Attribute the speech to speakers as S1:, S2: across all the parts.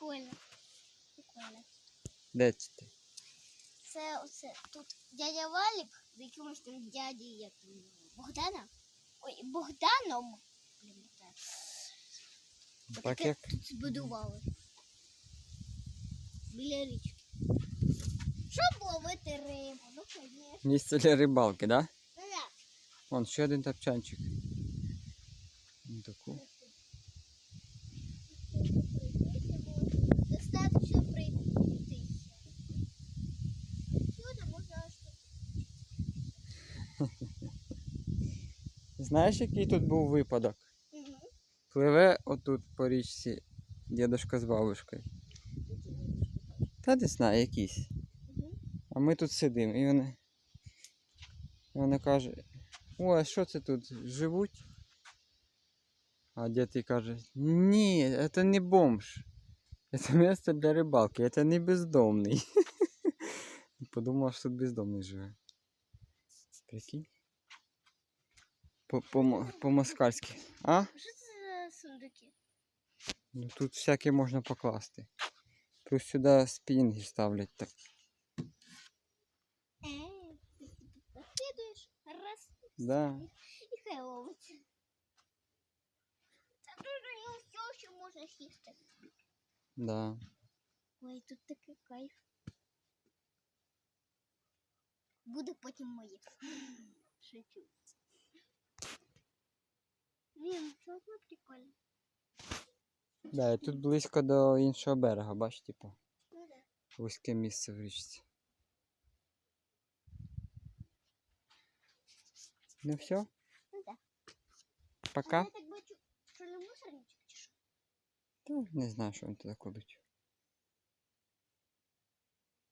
S1: Прикольно. Прикольно.
S2: Де це ти?
S1: Це оце тут дядя Валік з якимось там дяді як Богдана. Ой, Богданом. Блін, так.
S2: Так
S1: Таке
S2: як
S1: тут збудували. Біля річки. Щоб ловити рибу, ну звісно.
S2: місце для рибалки, да?
S1: Ну як?
S2: Вон ще один тапчанчик. Таку. Знаєш, який тут був випадок? Пливе отут по річці дідушка з бабушкою. Та не знаю, якийсь. А ми тут сидимо, і вони. І вона каже, о, а що це тут? Живуть? А дід їй каже, ні, це не бомж. Це місце для рибалки, це не бездомний. Подумав, що тут бездомний живе. Прикинь? По- по- По-москальськи. А?
S1: Що це за сундуки?
S2: Ну тут всяке можна покласти. Плюс сюди спінги ставлять так.
S1: Е, тут раз,
S2: Да.
S1: і хай ловиться. Це дуже не все, що можна сісти.
S2: Да.
S1: Ой, тут такий кайф. Буде потім моє. Шучу. Що це прикольно.
S2: Да, і тут близько до іншого берега, бач, типу,
S1: Ну да.
S2: вузьке місце в річці. Ну все,
S1: Ну да.
S2: пока.
S1: А я так бачу, що не мусорничок чи що?
S2: Та Не знаю, що вони туди кладуть.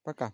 S2: Пока.